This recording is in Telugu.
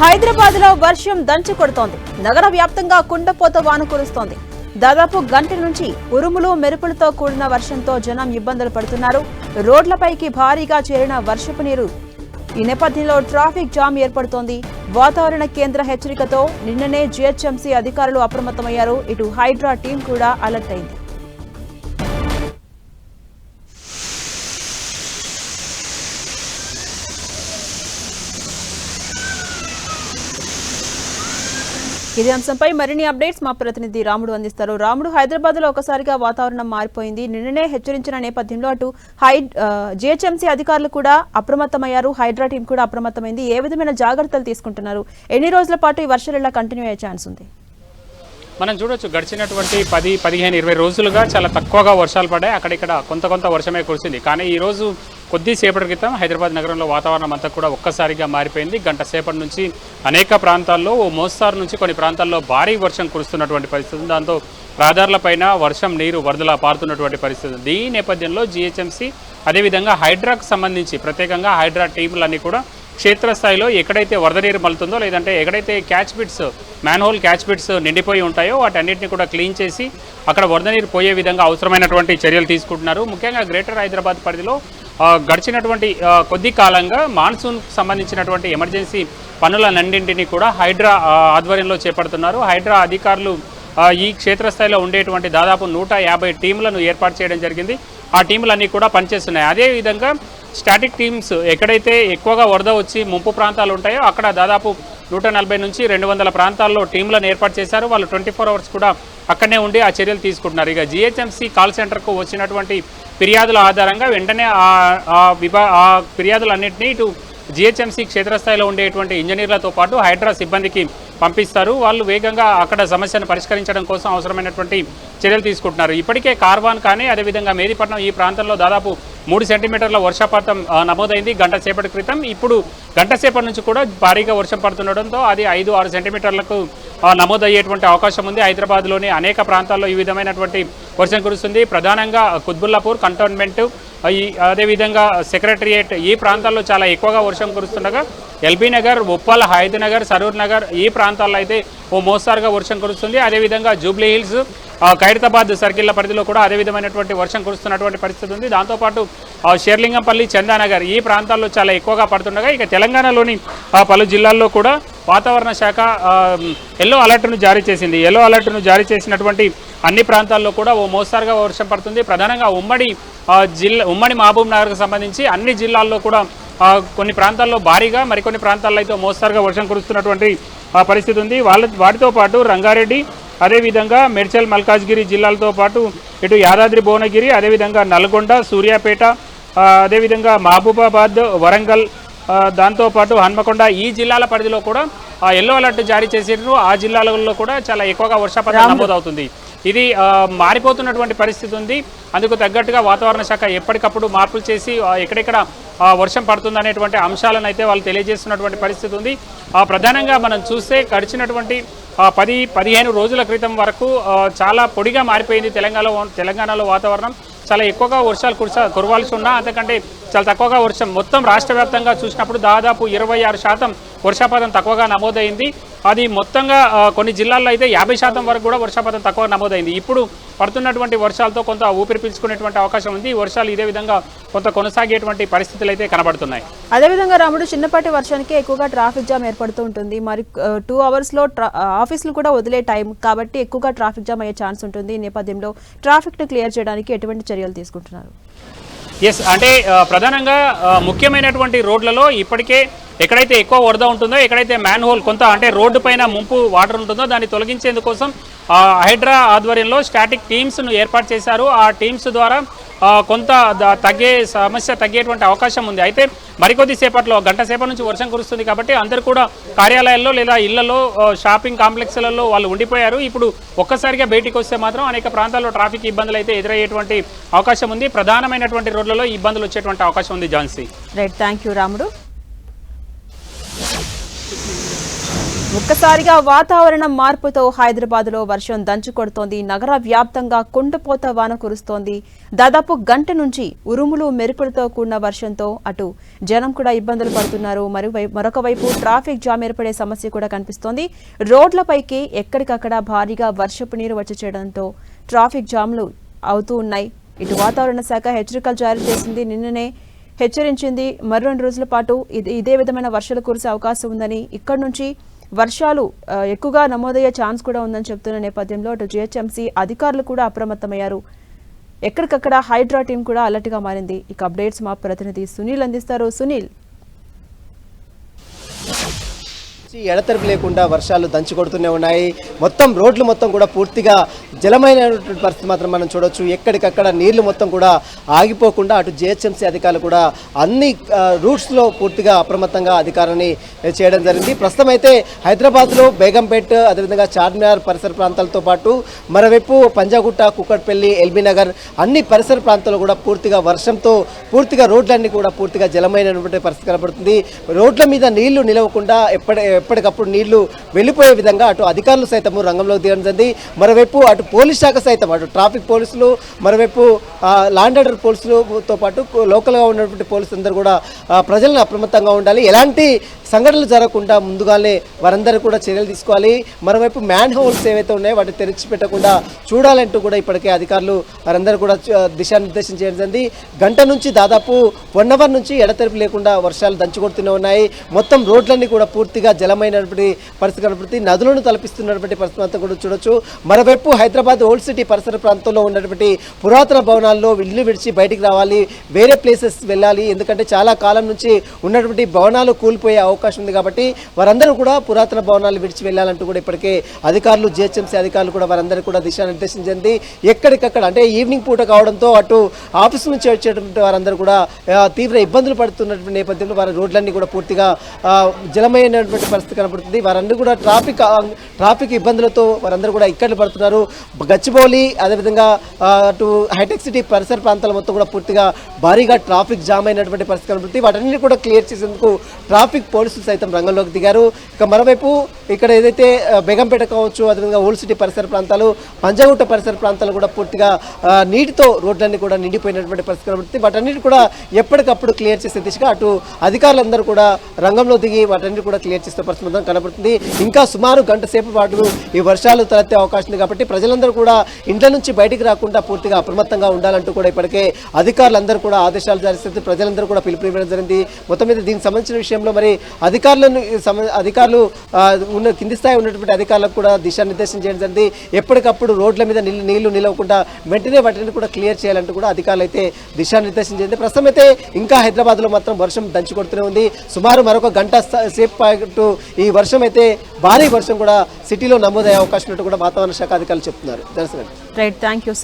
హైదరాబాద్లో వర్షం దంచి కొడుతోంది. నగర వ్యాప్తంగా కుండపోత వాన కురుస్తోంది. దాదాపు గంట నుంచి ఉరుములు మెరుపులతో కూడిన వర్షంతో జనం ఇబ్బందులు పడుతున్నారు. రోడ్లపైకి భారీగా చేరిన వర్షపు నీరు ఈ నేపథ్యంలో ట్రాఫిక్ జామ్ ఏర్పడుతోంది. వాతావరణ కేంద్ర హెచ్చరికతో నిన్ననే జీహెచ్ఎంసీ అధికారులు అప్రమత్తమయ్యారు. ఇటు హైడ్రా టీం కూడా అలర్ట్ అయింది. ఇదే అంశంపై మరిన్ని అప్డేట్స్ మా ప్రతినిధి రాముడు అందిస్తారు. రాముడు హైదరాబాద్లో ఒకసారిగా వాతావరణం మారిపోయింది. నిన్ననే హెచ్చరించిన నేపథ్యంలో అటు హై జిహెచ్ఎంసీ అధికారులు కూడా అప్రమత్తమయ్యారు. హైడ్రా టీం కూడా అప్రమత్తమైంది. ఏ విధమైన జాగ్రత్తలు తీసుకుంటున్నారు? ఎన్ని రోజుల పాటు ఈ వర్షాలు ఇలా కంటిన్యూ అయ్యే ఛాన్స్ ఉంది? మనం చూడొచ్చు గడిచినటువంటి పది పదిహేను ఇరవై రోజులుగా చాలా తక్కువగా వర్షాలు పడ్డాయి. అక్కడిక్కడ కొంత కొంత వర్షమే కురిసింది. కానీ ఈ రోజు కొద్దిసేపటి క్రితం హైదరాబాద్ నగరంలో వాతావరణం అంతా కూడా ఒక్కసారిగా మారిపోయింది. గంట సేపటి నుంచి అనేక ప్రాంతాల్లో ఓ మోస్తారు నుంచి కొన్ని ప్రాంతాల్లో భారీ వర్షం కురుస్తున్నటువంటి పరిస్థితి దాంతో రహదారులపైన వర్షం నీరు వరదలా పారుతున్నటువంటి పరిస్థితి ఉంది. ఈ నేపథ్యంలో జిహెచ్ఎంసీ అదేవిధంగా హైడ్రాకు సంబంధించి ప్రత్యేకంగా హైడ్రా టీములన్నీ కూడా క్షేత్రస్థాయిలో ఎక్కడైతే వరద నీరు మలుతుందో లేదంటే ఎక్కడైతే catch pits manhole catch pits నిండిపోయి ఉంటాయో వాటన్నిటిని కూడా క్లీన్ చేసి అక్కడ వరద నీరు పోయే విధంగా అవసరమైనటువంటి చర్యలు తీసుకుంటున్నారు. ముఖ్యంగా గ్రేటర్ హైదరాబాద్ పరిధిలో గడిచినటువంటి కొద్ది కాలంగా మాన్సూన్ సంబంధించినటువంటి ఎమర్జెన్సీ పనులన్నింటినీ కూడా హైడ్రా ఆధ్వర్యంలో చేపడుతున్నారు. హైడ్రా అధికారులు ఈ క్షేత్రస్థాయిలో ఉండేటువంటి దాదాపు నూట యాభై టీంలను ఏర్పాటు చేయడం జరిగింది. ఆ టీంలన్నీ కూడా పనిచేస్తున్నాయి. అదేవిధంగా స్టాటిక్ టీమ్స్ ఎక్కడైతే ఎక్కువగా వరద వచ్చి ముంపు ప్రాంతాలు ఉంటాయో అక్కడ దాదాపు నూట నలభై నుంచి రెండు వందల ప్రాంతాల్లో టీంలను ఏర్పాటు చేశారు. వాళ్ళు ట్వంటీ ఫోర్ అవర్స్ కూడా అక్కడనే ఉండి ఆ చర్యలు తీసుకుంటున్నారు. ఇక జిహెచ్ఎంసీ కాల్ సెంటర్కు వచ్చినటువంటి ఫిర్యాదుల ఆధారంగా వెంటనే ఆ విభా ఆ ఫిర్యాదులన్నింటినీ ఇటు జిహెచ్ఎంసీ క్షేత్రస్థాయిలో ఉండేటువంటి ఇంజనీర్లతో పాటు హైడ్రా సిబ్బందికి పంపిస్తారు. వాళ్ళు వేగంగా అక్కడ సమస్యను పరిష్కరించడం కోసం అవసరమైనటువంటి చర్యలు తీసుకుంటున్నారు. ఇప్పటికే కార్వాన్ కానీ అదేవిధంగా మేదిపట్నం ఈ ప్రాంతంలో దాదాపు మూడు సెంటీమీటర్ల వర్షపాతం నమోదైంది గంట సేపటి క్రితం. ఇప్పుడు గంట సేపటి నుంచి కూడా భారీగా వర్షం పడుతుండడంతో అది ఐదు ఆరు సెంటీమీటర్లకు నమోదయ్యేటువంటి అవకాశం ఉంది. హైదరాబాద్లోని అనేక ప్రాంతాల్లో ఈ విధమైనటువంటి వర్షం కురుస్తుంది. ప్రధానంగా కుత్బుల్లాపూర్ కంటోన్మెంట్ అదేవిధంగా సెక్రటరియేట్ ఈ ప్రాంతాల్లో చాలా ఎక్కువగా వర్షం కురుస్తుండగా ఎల్బీ నగర్ ఉప్పల్ హైదనగర్ సరూర్ నగర్ ఈ ప్రాంతాల్లో అయితే ఓ మోస్తారుగా వర్షం కురుస్తుంది. అదేవిధంగా జూబ్లీ హిల్స్ ఖైరతాబాద్ సర్కిల్ల పరిధిలో కూడా అదే విధమైనటువంటి వర్షం కురుస్తున్నటువంటి పరిస్థితి ఉంది. దాంతోపాటు షేర్లింగంపల్లి చందానగర్ ఈ ప్రాంతాల్లో చాలా ఎక్కువగా పడుతుండగా ఇక తెలంగాణలోని పలు జిల్లాల్లో కూడా వాతావరణ శాఖ ఎల్లో అలర్ట్ను జారీ చేసింది. ఎల్లో అలర్ట్ను జారీ చేసినటువంటి అన్ని ప్రాంతాల్లో కూడా ఓ మోస్తారుగా వర్షం పడుతుంది. ప్రధానంగా ఉమ్మడి జిల్లా ఉమ్మడి మహబూబ్ నగర్కు సంబంధించి అన్ని జిల్లాల్లో కూడా కొన్ని ప్రాంతాల్లో భారీగా మరికొన్ని ప్రాంతాల్లో అయితే మోస్తారుగా వర్షం కురుస్తున్నటువంటి పరిస్థితి ఉంది. వాళ్ళ వాటితో పాటు రంగారెడ్డి అదేవిధంగా మేడ్చల్ మల్కాజ్గిరి జిల్లాలతో పాటు ఇటు యాదాద్రి భువనగిరి అదేవిధంగా నల్గొండ సూర్యాపేట అదేవిధంగా మహబూబాబాద్ వరంగల్ దాంతోపాటు హన్మకొండ ఈ జిల్లాల పరిధిలో కూడా ఆ, ఎల్లో అలర్ట్ జారీ చేసినారు ఆ జిల్లాలలో కూడా చాలా ఎక్కువగా వర్షపాతం నమోదవుతుంది. ఇది మారిపోతున్నటువంటి పరిస్థితి ఉంది. అందుకు తగ్గట్టుగా వాతావరణ శాఖ ఎప్పటికప్పుడు మార్పులు చేసి ఎక్కడెక్కడ వర్షం పడుతుంది అనేటువంటి అంశాలను అయితే వాళ్ళు తెలియజేస్తున్నటువంటి పరిస్థితి ఉంది. ఆ, ప్రధానంగా మనం చూస్తే గడిచినటువంటి పది పదిహేను రోజుల క్రితం వరకు చాలా పొడిగా మారిపోయింది తెలంగాణలో తెలంగాణలో వాతావరణం. చాలా ఎక్కువగా వర్షాలు కురిసా కురవాల్సి ఉన్నా అంతకంటే చాలా తక్కువగా వర్షం. మొత్తం రాష్ట్ర వ్యాప్తంగా చూసినప్పుడు దాదాపు ఇరవై ఆరు శాతం వర్షపాతం తక్కువగా నమోదైంది. అది మొత్తంగా కొన్ని జిల్లాల్లో అయితే యాభై శాతం వరకు కూడా వర్షపాతం తక్కువ నమోదైంది. ఇప్పుడు పడుతున్నటువంటి వర్షాలతో కొంత ఊపిరి పీల్చుకునేటువంటి అవకాశం ఉంది. వర్షాలు ఇదే విధంగా కొంత కొనసాగేటువంటి పరిస్థితులు అయితే కనబడుతున్నాయి. అదేవిధంగా రాముడు చిన్నపాటి వర్షానికి ఎక్కువగా ట్రాఫిక్ జామ్ ఏర్పడుతూ ఉంటుంది. మరి టూ అవర్స్లో ట్రా- ఆఫీసులు కూడా వదిలే టైం కాబట్టి ఎక్కువగా ట్రాఫిక్ జామ్ అయ్యే ఛాన్స్ ఉంటుంది. ఈ నేపథ్యంలో ట్రాఫిక్ను క్లియర్ చేయడానికి ఎటువంటి చర్యలు తీసుకుంటున్నారు? ఎస్ అంటే ప్రధానంగా ముఖ్యమైనటువంటి రోడ్లలో ఇప్పటికే ఎక్కడైతే ఎక్కువ వరద ఉంటుందో ఎక్కడైతే మ్యాన్ హోల్ కొంత అంటే రోడ్డు పైన ముంపు వాటర్ ఉంటుందో దాన్ని తొలగించేందుకోసం హైడ్రా ఆధ్వర్యంలో స్టాటిక్ టీమ్స్ను ఏర్పాటు చేశారు. ఆ టీమ్స్ ద్వారా కొంత తగ్గే సమస్య తగ్గేటువంటి అవకాశం ఉంది. అయితే మరికొద్ది సేపట్లో గంట సేపటి నుంచి వర్షం కురుస్తుంది కాబట్టి అందరూ కూడా కార్యాలయాల్లో లేదా ఇళ్ళలో షాపింగ్ కాంప్లెక్స్లలో వాళ్ళు ఉండిపోయారు. ఇప్పుడు ఒక్కసారిగా బయటికి వస్తే మాత్రం అనేక ప్రాంతాల్లో ట్రాఫిక్ ఇబ్బందులు అయితే ఎదురయ్యేటువంటి అవకాశం ఉంది. ప్రధానమైనటువంటి రోడ్లలో ఇబ్బందులు వచ్చేటువంటి అవకాశం ఉంది ఝాన్సీ. రైట్ థ్యాంక్ యూ రాముడు. ఒక్కసారిగా వాతావరణం మార్పుతో హైదరాబాద్లో వర్షం దంచుకొడుతోంది నగర వ్యాప్తంగా కుండపోత వాన కురుస్తోంది. దాదాపు గంట నుంచి ఉరుములు మెరుపులతో కూడిన వర్షంతో అటు జనం కూడా ఇబ్బందులు పడుతున్నారు. మరోవైపు మరొక వైపు ట్రాఫిక్ జామ్ ఏర్పడే సమస్య కూడా కనిపిస్తోంది. రోడ్లపైకి ఎక్కడికక్కడ భారీగా వర్షపు నీరు వచ్చి చేయడంతో ట్రాఫిక్ జామ్లు అవుతూ ఉన్నాయి. ఇటు వాతావరణ శాఖ హెచ్చరికలు జారీ చేసింది. నిన్ననే హెచ్చరించింది. మరో రెండు రోజుల పాటు ఇదే విధమైన వర్షాలు కురిసే అవకాశం ఉందని ఇక్కడి నుంచి వర్షాలు ఎక్కువగా నమోదయ్యే ఛాన్స్ కూడా ఉందని చెప్తున్న నేపథ్యంలో అటు జిహెచ్ఎంసీ అధికారులు కూడా అప్రమత్తమయ్యారు. ఎక్కడికక్కడ హైడ్రా టీం కూడా అలర్ట్గా మారింది. ఇక అప్డేట్స్ మా ప్రతినిధి సునీల్ అందిస్తారు. సునీల్ ఎడతెరిపి లేకుండా వర్షాలు దంచి కొడుతూనే ఉన్నాయి. మొత్తం రోడ్లు మొత్తం కూడా పూర్తిగా జలమైనటువంటి పరిస్థితి మాత్రం మనం చూడొచ్చు. ఎక్కడికక్కడ నీళ్ళు మొత్తం కూడా ఆగిపోకుండా అటు జిహెచ్ఎంసీ అధికారులు కూడా అన్ని రూట్స్లో పూర్తిగా అప్రమత్తంగా అధికారాన్ని చేయడం జరిగింది. ప్రస్తుతం అయితే హైదరాబాద్లో బేగంపేట్ అదేవిధంగా చార్మినార్ పరిసర ప్రాంతాలతో పాటు మరోవైపు పంజాగుట్ట కుక్కట్పల్లి ఎల్బీ నగర్ అన్ని పరిసర ప్రాంతాలు కూడా పూర్తిగా వర్షంతో పూర్తిగా రోడ్లన్నీ కూడా పూర్తిగా జలమైనటువంటి పరిస్థితి కనబడుతుంది. రోడ్ల మీద నీళ్ళు నిలవకుండా ఎప్పటి ఎప్పటికప్పుడు నీళ్ళు వెళ్ళిపోయే విధంగా అటు అధికారులు సైతము రంగంలోకి దిగడం జరిగింది. మరోవైపు అటు పోలీస్ శాఖ సైతం అటు ట్రాఫిక్ పోలీసులు మరోవైపు ఆ, లాండ్ ఆర్డర్ పోలీసులతో పాటు లోకల్గా ఉన్నటువంటి పోలీసులు అందరూ కూడా ప్రజలను అప్రమత్తంగా ఉండాలి. ఎలాంటి సంఘటనలు జరగకుండా ముందుగానే వారందరూ కూడా చర్యలు తీసుకోవాలి. మరోవైపు మ్యాన్ హోల్స్ ఏవైతే ఉన్నాయో వాటిని తెరిచి పెట్టకుండా చూడాలంటూ కూడా ఇప్పటికే అధికారులు వారందరూ కూడా దిశానిర్దేశం చేయడం జరిగింది. గంట నుంచి దాదాపు వన్ అవర్ నుంచి ఎడతెరిపి లేకుండా వర్షాలు దంచుకొడుతూనే ఉన్నాయి. మొత్తం రోడ్లన్నీ కూడా పూర్తిగా జలమైనటువంటి పరిస్థితి కనబడుతుంది నదులను తలపిస్తున్నటువంటి పరిస్థితి అంతా కూడా చూడొచ్చు. మరోవైపు హైదరాబాద్ ఓల్డ్ సిటీ పరిసర ప్రాంతంలో ఉన్నటువంటి పురాతన భవనాల్లో ఇల్లు విడిచి బయటికి రావాలి వేరే ప్లేసెస్ వెళ్ళాలి. ఎందుకంటే చాలా కాలం నుంచి ఉన్నటువంటి భవనాలు కూలిపోయే అవకాశం ఉంది కాబట్టి వారందరూ కూడా పురాతన భవనాలు విడిచి వెళ్ళాలంటూ కూడా ఇప్పటికే అధికారులు జిహెచ్ఎంసీ అధికారులు కూడా వారందరూ కూడా దిశానిర్దేశం చెంది ఎక్కడికక్కడ అంటే ఈవినింగ్ పూట కావడంతో అటు ఆఫీస్ నుంచి వచ్చేటువంటి వారందరూ కూడా తీవ్ర ఇబ్బందులు పడుతున్నటువంటి నేపథ్యంలో వారి రోడ్లన్నీ కూడా పూర్తిగా జలమైనటువంటి పరిస్థితి కనబడుతుంది వారందరూ కూడా ట్రాఫిక్ ట్రాఫిక్ ఇబ్బందులతో వారందరూ కూడా ఇక్కట్లు పడుతున్నారు. గచ్చిబౌలి అదేవిధంగా అటు హైటెక్ సిటీ పరిసర ప్రాంతాల మొత్తం కూడా పూర్తిగా భారీగా ట్రాఫిక్ జామ్ అయినటువంటి పరిస్థితి కనబడుతుంది వాటన్నిటిని కూడా క్లియర్ చేసేందుకు ట్రాఫిక్ పోలీసులు సైతం రంగంలోకి దిగారు. ఇక మరోవైపు ఇక్కడ ఏదైతే బెగంపేట కావచ్చు అదేవిధంగా ఓల్డ్ సిటీ పరిసర ప్రాంతాలు పంజాగుట్ట పరిసర ప్రాంతాలు కూడా పూర్తిగా నీటితో రోడ్లన్నీ కూడా నిండిపోయినటువంటి పరిస్థితి కనబడుతుంది వాటన్నిటి కూడా ఎప్పటికప్పుడు క్లియర్ చేసే దిశగా అటు అధికారులందరూ కూడా రంగంలో దిగి వాటన్నిటి కూడా క్లియర్ చేసే పరిస్థితి కనబడుతుంది ఇంకా సుమారు గంట సేపు పాటు ఈ వర్షాలు తలెత్తే అవకాశం ఉంది కాబట్టి ప్రజలందరూ కూడా ఇంట్ల నుంచి బయటికి రాకుండా పూర్తిగా అప్రమత్తంగా ఉండాలంటూ కూడా ఇప్పటికే అధికారులందరూ కూడా ఆదేశాలు జారీ చేస్తే ప్రజలందరూ కూడా పిలుపునివ్వడం జరిగింది. మొత్తం మీద దీనికి సంబంధించిన విషయంలో మరి అధికారులను అధికారులు ఉన్న కింది స్థాయి ఉన్నటువంటి అధికారులకు కూడా దిశానిర్దేశం చేయడం జరిగింది. ఎప్పటికప్పుడు రోడ్ల మీద నీళ్ళు నిలవకుండా వెంటనే వాటిని కూడా క్లియర్ చేయాలంటూ కూడా అధికారులు అయితే దిశానిర్దేశం చేసింది ప్రస్తుతం అయితే ఇంకా హైదరాబాద్లో మాత్రం వర్షం దంచి కొడుతూనే ఉంది. సుమారు మరొక గంట సేపు పాటు ఈ వర్షం అయితే భారీ వర్షం కూడా సిటీలో నమోదయ్యే అవకాశం ఉన్నట్టు కూడా వాతావరణ శాఖ అధికారులు చెప్తున్నారు. Thank you